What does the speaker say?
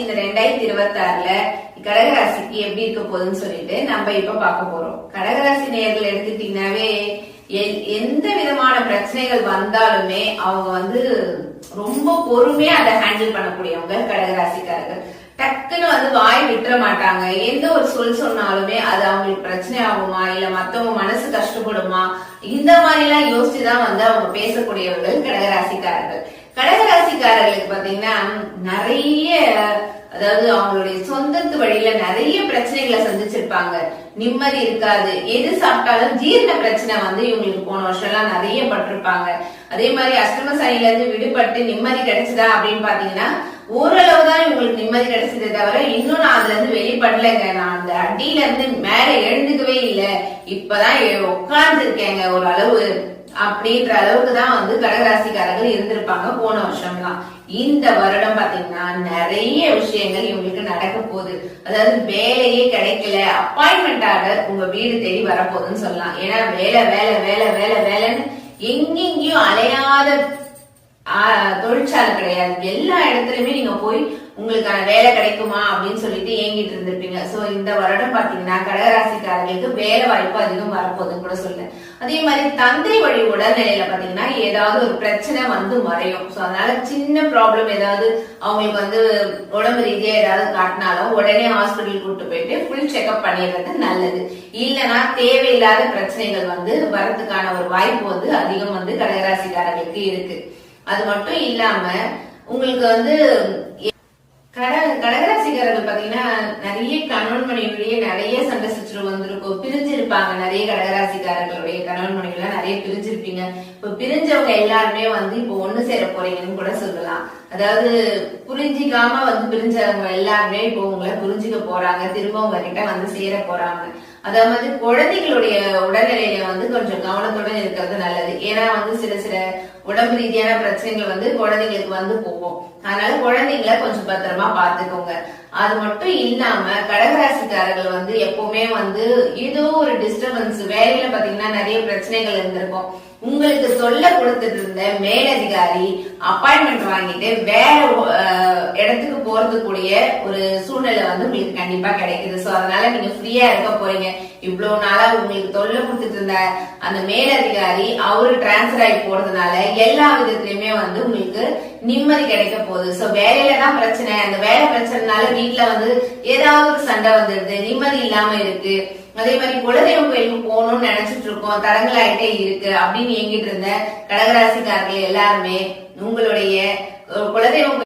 இந்த ரெண்டாயிரத்தி இருபத்தி ஆறுல கடகராசிக்கு எப்படி இருக்க போகுதுன்னு சொல்லிட்டு நம்ம இப்ப பார்க்க போறோம். கடகராசி நேர்கள் எடுத்துட்டீங்கன்னாவே எந்த விதமான பிரச்சனைகள் வந்தாலுமே அவங்க வந்து ரொம்ப பொறுமையா அதை ஹேண்டில் பண்ணக்கூடியவங்க கடகராசிக்காரர்கள். டக்குன்னு வந்து வாய் விட்டுற மாட்டாங்க. எந்த ஒரு சொல் சொன்னாலுமே அது அவங்களுக்கு பிரச்சனை ஆகுமா? இல்ல மத்தவங்க மனசு கஷ்டப்படுமா? இந்த மாதிரி எல்லாம் யோசிச்சுதான் வந்து அவங்க பேசக்கூடியவர்கள் கடகராசிக்காரர்கள். கடகராசிக்காரர்களுக்கு பாத்தீங்கன்னா நிறைய அதாவது அவங்களுடைய சொந்தத்து வழியில நிறைய பிரச்சனைகளை சந்திச்சிருப்பாங்க. நிம்மதி இருக்காது. எது சாப்பிட்டாலும் ஜீரண பிரச்சனை வந்து இவங்களுக்கு போன வருஷம் எல்லாம் நிறைய பட்டிருப்பாங்க. அதே மாதிரி அஷ்டம சனில இருந்து விடுபட்டு நிம்மதி கிடைச்சதா அப்படின்னு பாத்தீங்கன்னா ஓரளவு தான் இவங்களுக்கு நிம்மதி கிடைச்சதே தவிர இன்னும் நான் அதுல இருந்து வெளிப்படலைங்க நான் அந்த அடியில இருந்து மேல எழுந்துக்கவே இல்லை. இப்பதான் உட்கார்ந்து இருக்கேங்க ஒரு அளவு அப்படின்ற அளவுக்கு தான் வந்து கடகராசிக்காரர்கள் இருந்திருப்பாங்க. போன வருஷம்லாம். இந்த வருடம் பாத்தீங்கன்னா நிறைய விஷயங்கள் இவங்களுக்கு நடக்க போகுது. அதாவது வேலையே கிடைக்கல. அப்பாயின்மெண்ட் ஆர்டர் உங்க வீடு தேடி வரப்போகுதுன்னு சொல்லலாம். ஏன்னா வேலை வேலை வேலை வேலை வேலைன்னு எங்கெங்கேயும் அலையாத தொழிற்சாலை கிடையாது. எல்லா இடத்துலயுமே நீங்க போய் உங்களுக்கான வேலை கிடைக்குமா அப்படின்னு சொல்லிட்டு ஏங்கிட்டு இருந்திருப்பீங்க. சோ இந்த வருடம் பாத்தீங்கன்னா கடகராசிக்காரர்களுக்கு வேலை வாய்ப்பு அதிகம் வரப்போகுதுன்னு கூட சொல்றேன். அதே மாதிரி தந்தை வழி உடல்நிலையில பாத்தீங்கன்னா ஏதாவது ஒரு பிரச்சனை வந்து மறையும். சோ அதனால சின்ன ப்ராப்ளம் ஏதாவது அவங்களுக்கு வந்து உடம்பு ரீதியா ஏதாவது காட்டினாலும் உடனே ஹாஸ்பிட்டல் கூட்டு போயிட்டு ஃபுல் செக்அப் பண்ணிடுறது நல்லது. இல்லைன்னா தேவையில்லாத பிரச்சனைகள் வந்து வரதுக்கான ஒரு வாய்ப்பு வந்து அதிகம் வந்து கடகராசிக்காரர்களுக்கு இருக்கு. அது மட்டும் இல்லாம உங்களுக்கு வந்து கட கடகராசிக்காரர்கள் பாத்தீங்கன்னா நிறைய கணவன் மனைவிலேயே நிறைய சண்டை சச்சரவு வந்திருக்கும். பிரிஞ்சிருப்பாங்க நிறைய கடகராசிக்காரர்களுடைய கணவன் மனைவிலாம் நிறைய பிரிஞ்சிருப்பீங்க. இப்ப பிரிஞ்சவங்க எல்லாருமே வந்து இப்போ ஒண்ணு சேர போறீங்கன்னு கூட சொல்லலாம். அதாவது புரிஞ்சிக்காம வந்து பிரிஞ்சவங்க எல்லாருமே இப்போ உங்களை புரிஞ்சுக்க போறாங்க திரும்ப உங்ககிட்ட வந்து சேர போறாங்க. அதாவது குழந்தைகளுடைய உடல்நிலையில வந்து கொஞ்சம் கவனத்துடன் இருக்கிறது நல்லது. ஏன்னா வந்து சில சில உடம்பு ரீதியான பிரச்சனைகள் வந்து குழந்தைங்களுக்கு வந்து போகும். அதனால குழந்தைங்களை கொஞ்சம் பத்திரமா பாத்துக்கோங்க அது மட்டும் இல்லாம கடகராசிக்காரர்கள் வந்து எப்பவுமே வந்து ஏதோ ஒரு டிஸ்டர்பன்ஸ் வேலையில பாத்தீங்கன்னா நிறைய பிரச்சனைகள் இருந்திருக்கும். உங்களுக்கு சொல்ல கொடுத்துட்டு இருந்த மேலதிகாரி அப்பாயின்மெண்ட் வாங்கிட்டு வேற இடத்துக்கு போறதுக்குரிய ஒரு சூழ்நிலை வந்து உங்களுக்கு கண்டிப்பா கிடைக்குது. சோ அதனால நீங்க ஃப்ரீயா இருக்க போறீங்க. இவ்வளவு நாளா உங்களுக்கு தொல்லை கொடுத்துட்டு இருந்த அந்த மேலதிகாரி அவரு டிரான்ஸ்பர் ஆகி போறதுனால எல்லா விதத்திலயுமே வந்து உங்களுக்கு நிம்மதி கிடைக்க போகுது. சோ வேலையில தான் பிரச்சனை. அந்த வேலை பிரச்சனைனால வீட்டுல வந்து ஏதாவது ஒரு சண்டை வந்துடுது. நிம்மதி இல்லாம இருக்கு. அதே மாதிரி குலதெய்வம் கோயிலுக்கு போகணும்னு நினைச்சிட்டு இருக்கோம். தடங்கலாயிட்டே இருக்கு. அப்படின்னு எங்கிட்டு இருந்த கடகராசிக்காரர்கள் எல்லாருமே உங்களுடைய குலதெய்வம்